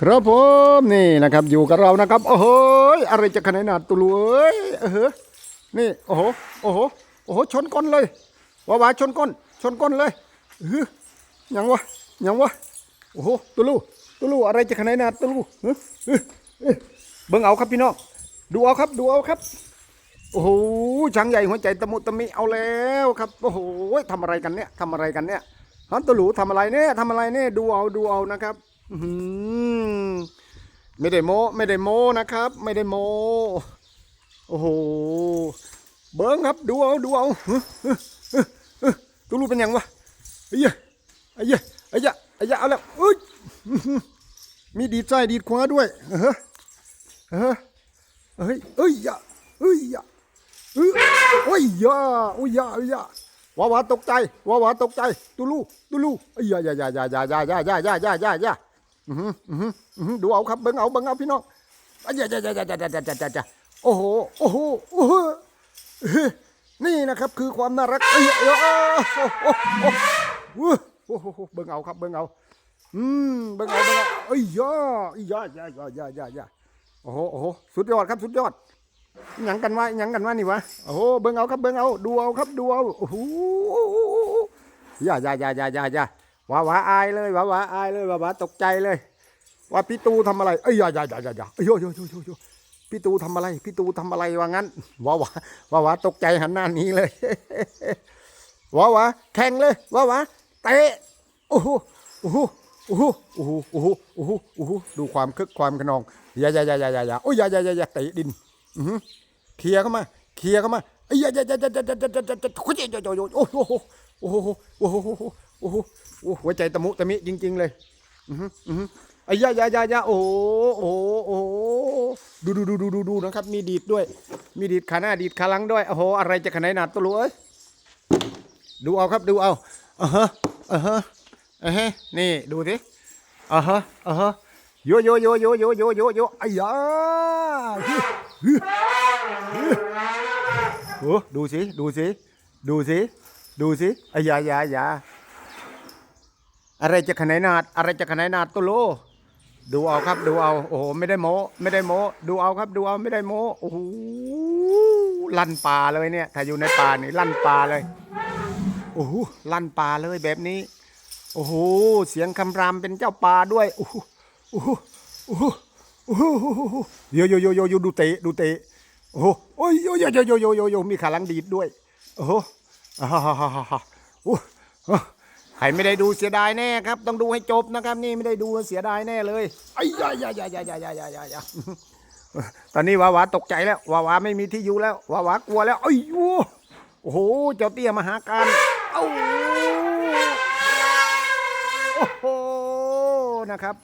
ครับผมนี่นะครับอยู่กับเรานะครับโอ้โหอะไรจะขนาดนาดตุลูเอ้ยเออนี่โอ้โหโอ้โหโอ้โหชนก้นเลยว้าวาชนก้นชนก้นเลยเออยังวะยังวะโอ้โหตุลูตุลูอะไรจะขนาดนาดตุลูเออเออเออเบิ่งเอาครับพี่น้องดูเอาครับดูเอาครับโอ้โหช้างใหญ่หัวใจตะมุตะมิเอาแล้วครับโอ้โหทำอะไรกันเนี่ยทำอะไรกันเนี่ยฮันตุลูทำอะไรเนี่ยทำอะไรเนี่ยดูเอาดูเอานะครับ ไม่ได้โมไม่ได้โมนะครับ ไม่ได้โมโอ้โห เบิ้งครับดูเอาดูเอาเฮ้ยเฮ้ยเฮ้ยเฮ้ยตูรู้เป็นยังวะไอ้เหี้ยไอ้เหี้ยไอ้เหี้ยไอ้เหี้ยเอาแล้วเอ้ยมีดีดซ้ายดีดขวาด้วยเฮ้ยเฮ้ยเฮ้ยเอ้ยย่าเอ้ยย่าเอ้ยโอ้ยอย่าโอ้ยอย่าโอ้ยย่าว้าวตกใจว้าวตกใจตูลูตูลูไอ้ยอย่าอย่าอย่าอย่าอย่าอย่าอย่าอย่าอย่า อย่าอย่าอือหืออือหืออื้อหือดูเอาครับเบิ่งเอาเบิ่งเอาพี่น้องอะจ้าจ้าจ้าจ้าจ้าจ้าจ้าจ้าจ้าโอ้โหโอ้โหโอ้โหเฮ้ยนี่นะครับคือความน่ารักเอ้ยโอ้โหโอ้โหเบิ่งเอาครับเบิ่งเอาอืมเบิ่งเอาเบิ่งเอาเอ้ยย่าเอ้ยย่าย่าย่าย่าย่าย่าโอ้โหโอ้โหสุดยอดครับสุดยอดหยังกันวะหยังกันวะนี่วะโอ้โหเบิ่งเอาครับเบิ่งเอาดูเอาครับดูเอาโอ้โหย่าย่าย่าย่าย่าย่า ว้าวาอายเลยว้าวาอายเลยว้าวาตกใจเลย ว่าพี่ตูทำอะไร เอ้ยอย่าอย่าอย่าอย่าอย่าเอ้ยโยโยโยโยโยพี่ตูทำอะไร พี่ตูทำอะไรว่างั้นว้าวาว้าวาตกใจหันหน้านี้เลยว้าวาแข่งเลยว้าวาเตะโอ้โหโอ้โหโอ้โหโอ้โหโอ้โหโอ้โหโอ้โหดูความคึกความขนองอย่าอย่าอย่าอย่าอย่าอย่าโอ้ยอย่าอย่าอย่าอย่าเตะดินอือเคลียร์เข้ามาเคลียร์เข้ามาเอ้ยอย่าอย่าอย่าอย่าอย่าอย่าอย่าอย่าอย่าโอ้ยโยโยโยโอ้โหโอ้โหโอ้โหโอ้โห โอ้โหหัวใจตะมุตะมิจริง ๆ เลย อือหืออือหือไอ้ยายายายาโอ้โหโอ้โหโอ้ดูดูดูดูดูดูนะครับ มีดีดด้วย มีดีดขาหน้าดีดขาหลังด้วยโอ้โหอะไรจะขนาดหนาตัวรู้เอ้ยดูเอาครับดูเอาอ่าฮะอ่าฮะอ่าฮะนี่ดูสิอ่าฮะอ่าฮะโยโยโยโยโยโยโยโยไอ้ยาฮึฮึฮึโอ้ดูสิดูสิดูสิดูสิไอ้ยายายา อะไรจะขนาดนาดอะไรจะขนาดนาดตัวโลดูเอาครับ ดูเอาโอ้โหไม่ได้โมไม่ได้โมดูเอาครับ ดูเอาไม่ได้โมโอ้โหลั่นป่าเลยเนี่ย ถ้าอยู่ในป่านี่ลั่นป่าเลยโอ้โหลั่นป่าเลยแบบนี้ โอ้โหเสียงคำรามเป็นเจ้าป่าด้วยโอ้โหโอ้โหโอ้โหโอ้โหโยโยโยโยโยดูเตะดูเตะโอ้โหโอ้ยโยโยโยโยโยโยมีขาลังดีดด้วยโอ้โหอ่าฮ่าฮ่าฮ่าฮ่าโอ้ ใครไม่ได้ดูเสียดายแน่ครับ ต้องดูให้จบนะครับ นี่ไม่ได้ดูเสียดายแน่เลยไอ้ยายายายายายายายายาตอนนี้วาวาตกใจแล้ววาวาไม่มีที่อยู่แล้ววาวากลัวแล้วไอ้ยูโอ้โหเจ้าเตี้ยมหาการเอ้าโอ้โหนะครับ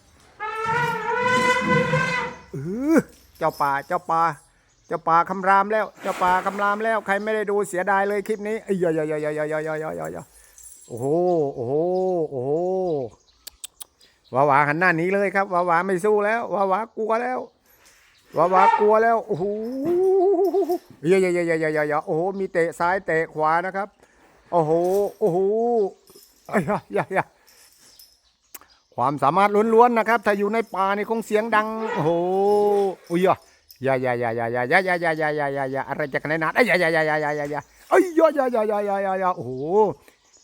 เออเจ้าป่าเจ้าป่าเจ้าป่าคำรามแล้วเจ้าป่าคำรามแล้ว ใครไม่ได้ดูเสียดายเลยคลิปนี้ไอ้ยายายายายายายายายา โอ้โห โอ้โห โอ้โหวาวาหันหน้านี้เลยครับวาวาไม่สู้แล้ววาวากลัวแล้ววาวากลัวแล้ว โอ้โหเยอะเยอะเยอะเยอะเยอะเยอะโอ้โห มีเตะซ้ายเตะขวานะครับ โอ้โห โอ้โหไอ้ยยยความสามารถล้วนๆนะครับ ถ้าอยู่ในป่านี่คงเสียงดัง โอ้โหอุ้ยยะยายายายายายายายายายายายาอะไรจะขนาดนั้นไอ้ยายายายายายายาไอ้ยายายายายายายาโอ้โห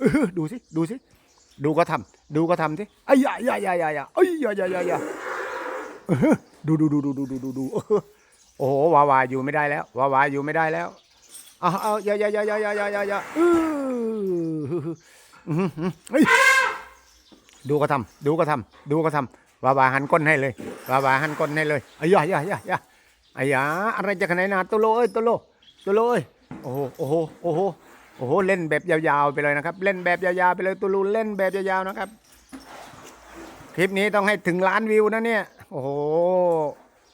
ออดูสิดูสิดูก็ทำดูก็ทำสิไอ้ยายายายายาไอ้ยายายายาดูดูดูดูดูดูดูดูโอ้โหวาวาอยู่ไม่ได้แล้ววาวาอยู่ไม่ได้แล้วเอาเอาย่ายาย่ายาอย่ายาอย่ายาอืออืออดูก็ทำดูก็ทำดูก็ทำวาวาหันก้นให้เลยวาวาหันก้นให้เลยไอ้ยาย่ายาย่าไอ้ยาอะไรจะขนาดนั้นตัวโลเอ้ยตัวโลตัวโลเอ้ยโอ้โหโอ้โหโอ้โห โอ้โหเล่นแบบยาวๆไปเลยนะครับ เล่นแบบยาวๆไปเลยตัวลูเล่นแบบยาวๆนะครับ คลิปนี้ต้องให้ถึงล้านวิวนะเนี่ย โอ้โห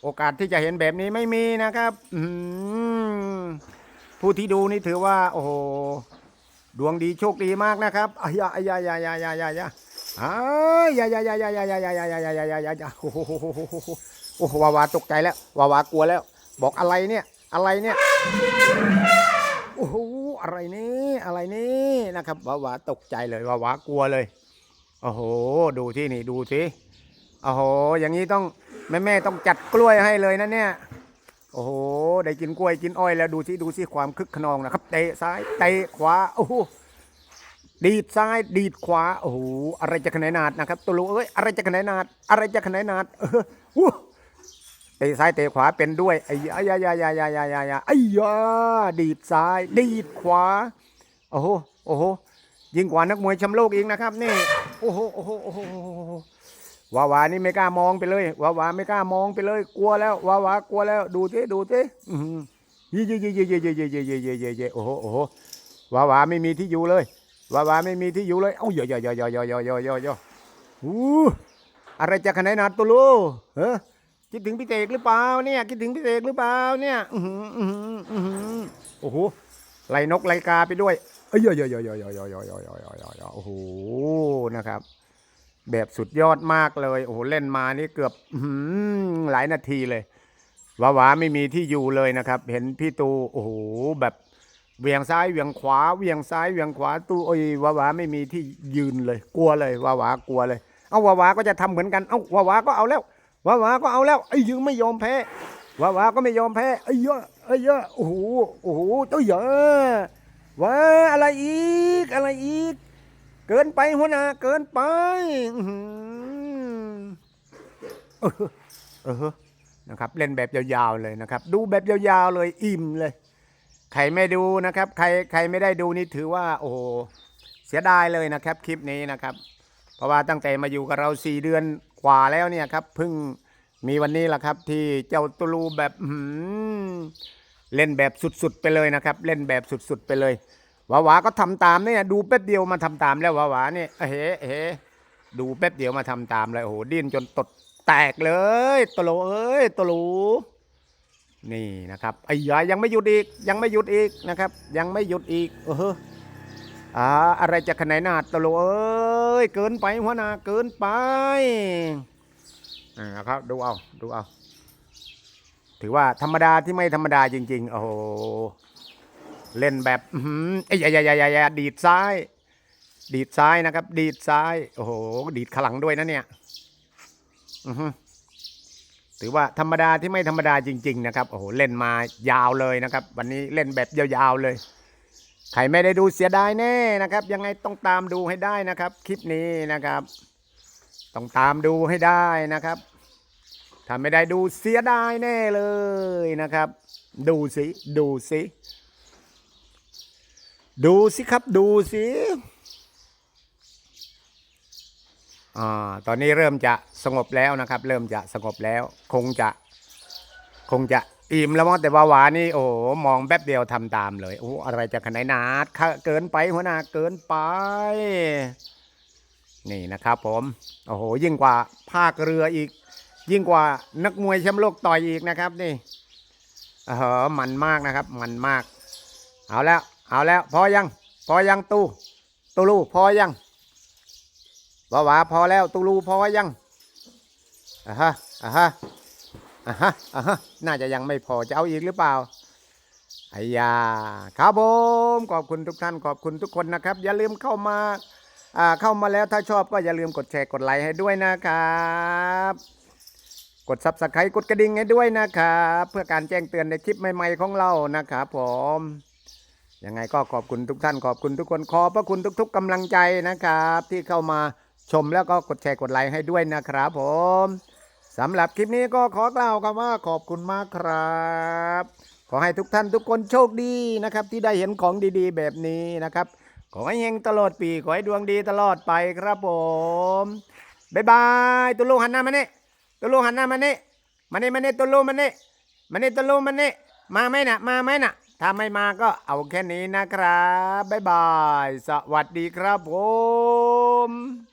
โอกาสที่จะเห็นแบบนี้ไม่มีนะครับผู้ที่ดูนี่ถือว่า โอ้โหดวงดีโชคดีมากนะครับอายาอายาอายาอายาอายาอายาอ้ายยายายายายายายายายายายายายาโอ้โหโอ้โหวาวาตกใจแล้ววาวากลัวแล้ว บอกอะไรเนี่ย อะไรเนี่ย อะไรนี่อะไรนี่นะครับวาวาตกใจเลยวาวากลัวเลยโอ้โห ดูที่นี่ดูสิโอ้โห อย่างนี้ต้องแม่แม่ต้องจัดกล้วยให้เลยนะเนี่ยโอ้โห ได้กินกล้วยกินอ้อยแล้วดูสิดูสิความคึกขนองนะครับเตะซ้ายเตะขวาโอ้โหดีดซ้ายดีดขวาโอ้โหอะไรจะขนาดนาดนะครับตัวลูกเอ้ยอะไรจะขนาดนาดอะไรจะขนาดนาดเออ เตะซ้ายเตะขวาเป็นด้วยไอ้ยายายายายายายายาไอ้ยาดีดซ้าย ดีดขวา โอ้โหโอ้โหยิ่งกว่านักมวยแชมป์โลกอีกนะครับ นี่โอ้โหโอ้โหโอ้โหโอ้โหโอ้โหวาวานี่ไม่กล้ามองไปเลยวาวาไม่กล้ามองไปเลย กลัวแล้ววาวากลัวแล้ว ดูสิดูสิอือหือเย่เย่เย่เย่เย่เย่เย่เย่เย่เย่เย่เย่โอ้โหโอ้โหวาวาไม่มีที่อยู่เลยวาวาไม่มีที่อยู่เลยเอ้าเยอเยอะเยอะเยอะเยอะเยอะเยอะเยอะเยอะอู้อะไรจะขนาดนาดตัวลูกเฮ้ คิดถึงพี่เตกหรือเปล่าเนี่ย คิดถึงพี่เตกหรือเปล่าเนี่ยอือหืออือหือโอ้โหไล่นกไล่กาไปด้วยเอ้ยเยอยอยอยอยอยอยอยอยอะเยอะเยโอ้โหนะครับ แบบสุดยอดมากเลยโอ้โหเล่นมานี่เกือบหลายนาทีเลยวาวาไม่มีที่อยู่เลยนะครับ เห็นพี่ตูโอ้โหแบบเวียงซ้ายเวียงขวาเวียงซ้ายเวียงขวาตูโอ้ยวาวาไม่มีที่ยืนเลย กลัวเลยวาวากลัวเลย เอ้าวาวาก็จะทำเหมือนกันเอ้าวาวาก็เอาแล้ว วาวาก็เอาแล้วไอ้ยังไม่ยอมแพ้วาวาก็ไม่ยอมแพ้ไอ้เยอะไอ้เยอะโอ้โหโอ้โหเจ้าเยอะว้าอะไรอีกอะไรอีก เกินไปหัวหน้าเกินไปอือหือเออเออนะครับ เล่นแบบยาวๆเลยนะครับ ดูแบบยาวๆเลยอิ่มเลย ใครไม่ดูนะครับ ใครใครไม่ได้ดูนี่ถือว่า โอ้โหเสียดายเลยนะครับ คลิปนี้นะครับ เพราะว่าตั้งแต่มาอยู่กับเราสี่เดือน กว่าแล้วเนี่ยครับเพิ่งมีวันนี้แหละครับ ที่เจ้าตูลูแบบเล่นแบบสุดๆไปเลยนะครับ เล่นแบบสุดๆไปเลยวาวาก็ทำตามเนี่ยดูแป๊บเดียวมาทำตามแล้ววาวาเนี่ยเฮ้เฮ้ดูแป๊บเดียวมาทำตามเลยโอ้โหดิ้นจนตดแตกเลยตะโลเอ้ยตะโลนี่นะครับไอ้ยายังไม่หยุดอีกยังไม่หยุดอีกนะครับ ยังไม่หยุดอีกเออ อ่าอะไรจะขนาดนาดตโลเอ้ยเกินไปหัวหน้าเกินไปอ่าครับดูเอาดูเอา ถือว่าธรรมดาที่ไม่ธรรมดาจริง ๆ โอ้โหเล่นแบบอื้อหือไอ้ยายายายาดีดซ้าย ดีดซ้ายนะครับ ดีดซ้ายโอ้โหดีดขลังด้วยนะเนี่ยอือฮึถือว่าธรรมดาที่ไม่ธรรมดาจริง ๆ นะครับโอ้โหเล่นมายาวเลยนะครับ วันนี้เล่นแบบยาวๆเลย ใครไม่ได้ดูเสียดายแน่นะครับ ยังไงต้องตามดูให้ได้นะครับ คลิปนี้นะครับ ต้องตามดูให้ได้นะครับถ้าไม่ได้ดูเสียดายแน่เลยนะครับ ดูสิดูสิดูสิครับดูสิอ่าตอนนี้เริ่มจะสงบแล้วนะครับ เริ่มจะสงบแล้ว คงจะ คงจะ อิ่มแล้วมั้งแต่ว่าหวานนี่โอ้โหมองแป๊บเดียวทำตามเลยโอ้อะไรจะขนาดนาดเกินไปหัวหน้าเกินไป นี่นะครับผมโอ้โหยิ่งกว่าภาคเรืออีก ยิ่งกว่านักมวยแชมป์โลกต่อยอีกนะครับ นี่เออมันมากนะครับ มันมาก เอาแล้ว เอาแล้ว พอยัง พอยังตูตูลูพอยังว่าวาพอแล้วตูลูพอยังอะฮะอะฮะ อะฮะอะฮะน่าจะยังไม่พอจะเอาอีกหรือเปล่าไอ้ยาครับผมขอบคุณทุกท่านขอบคุณทุกคนนะครับ อย่าลืมเข้ามาอ่าเข้ามาแล้วถ้าชอบก็อย่าลืมกดแชร์กดไลค์ให้ด้วยนะครับกดซับสไครต์กดกระดิ่งให้ด้วยนะครับเพื่อการแจ้งเตือนในคลิปใหม่ๆของเรานะครับผมยังไงก็ขอบคุณทุกท่านขอบคุณทุกคนขอบพระคุณทุก ๆกำลังใจนะครับ ที่เข้ามาชมแล้วก็กดแชร์กดไลค์ให้ด้วยนะครับผม สำหรับคลิปนี้ก็ขอกล่าวคำว่าขอบคุณมากครับ ขอให้ทุกท่านทุกคนโชคดีนะครับ ที่ได้เห็นของดีๆ แบบนี้นะครับ ขอให้เฮงตลอดปีขอให้ดวงดีตลอดไปครับผมบ๊ายบายตุลูหันหน้ามานี่ตุลูหันหน้ามานี่มานี่มานี่ตุลูมานี่มานี่ตุลูมานี่มาไหมนะมาไหมนะถ้าไม่มาก็เอาแค่นี้นะครับบ๊ายบาย สวัสดีครับผม